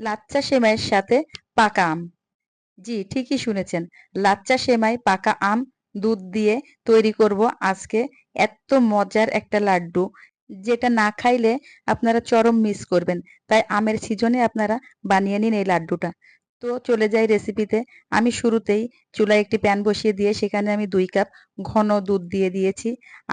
লাচ্চা সেমাইয়ের সাথে পাকা আম। জি, ঠিকই শুনেছেন। লাচ্চা সেমাই, পাকা আম, দুধ দিয়ে তৈরি করব আজকে। এত মজার একটা লাড্ডু। যেটা না খাইলে আপনারা চরম মিস করবেন। তাই আমের সিজনে আপনারা বানিয়ে নিন এই লাড্ডুটা। তো চলে যাই রেসিপিতে আমি শুরুতেই চুলায় একটি প্যান বসিয়ে দিয়ে সেখানে আমি দুই কাপ ঘন দুধ দিয়ে দিয়েছি।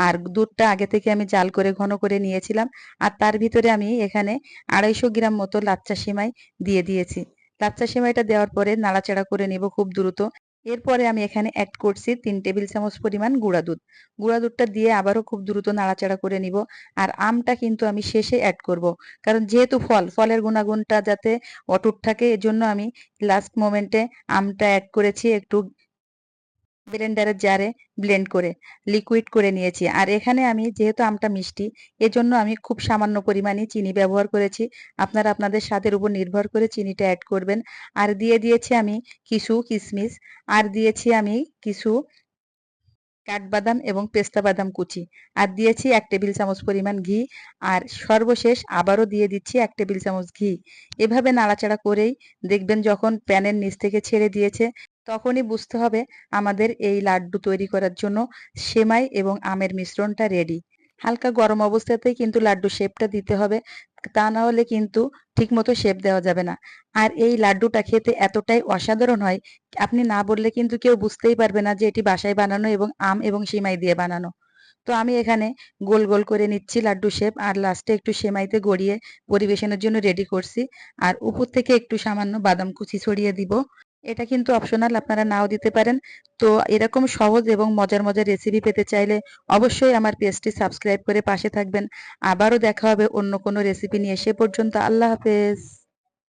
আর দুধটা আগে থেকে আমি জাল করে ঘন করে নিয়েছিলাম। আর তার ভিতরে আমি এখানে আড়াইশো গ্রাম মতো লাচ্চা সেমাই দিয়ে দিয়েছি। লাচ্চা সেমাইটা দেওয়ার পরে নাড়াচাড়া করে নেব খুব দ্রুত। এরপরে আমি এখানে অ্যাড করছি তিন টেবিল চামচ পরিমাণ গুঁড়া দুধ। গুঁড়া দুধটা দিয়ে আবারও খুব দ্রুত নাড়াচাড়া করে নিব আর আমটা কিন্তু আমি শেষে অ্যাড করব। কারণ যেহেতু ফল, ফলের গুণাগুণটা যাতে অটুট থাকে, এজন্য আমি লাস্ট মোমেন্টে আমটা অ্যাড করেছি একটু ব্লেন্ডারের জারে ব্লেন্ড করে লিকুইড করে নিয়েছি। আর এখানে আমি যেহেতু আমটা মিষ্টি, এজন্য আমি খুব সামান্য পরিমাণে চিনি ব্যবহার করেছি। আপনারা আপনাদের স্বাদের উপর নির্ভর করে চিনিটা অ্যাড করবেন। আর দিয়ে দিয়েছি আমি কিছু কিশমিশ আর দিয়েছি আমি কিছু কাঠবাদাম এবং পেস্তা বাদাম কুচি। আর দিয়েছি এক টেবিল চামচ পরিমাণ ঘি, আর সর্বশেষ আবারও দিয়ে দিচ্ছি এক টেবিল চামচ ঘি। এভাবে নাড়াচাড়া করেই দেখবেন যখন প্যানের নিচ থেকে ছেড়ে দিয়েছে তখনই বুঝতে হবে আমাদের এই লাড্ডু তৈরি করার জন্য সেমাই এবং আমের মিশ্রণটা রেডি হালকা গরম অবস্থাতেই কিন্তু লাড্ডু শেপটা দিতে হবে, তা না হলে কিন্তু ঠিকমতো শেপ দেওয়া যাবে না। আর এই লাড্ডুটা খেতে এতটাই অসাধারণ হয়, আপনি না বললে কিন্তু কেউ বুঝতেই পারবে না যে এটি বাসায় বানানো এবং আম এবং সেমাই দিয়ে বানানো। তো আমি এখানে গোল গোল করে নিচ্ছি লাড্ডু শেপ আর লাস্টে একটু সেমাইতে গড়িয়ে পরিবেশনের জন্য রেডি করছি। আর উপর থেকে একটু সামান্য বাদাম কুচি ছড়িয়ে দিব। এটা কিন্তু অপশনাল আপনারা নাও দিতে পারেন। তো এরকম সহজ এবং মজার মজার রেসিপি পেতে চাইলে অবশ্যই আমার পেজটি সাবস্ক্রাইব করে পাশে থাকবেন। আবারও দেখা হবে অন্য কোনো রেসিপি নিয়ে। সে পর্যন্ত আল্লাহ হাফেজ।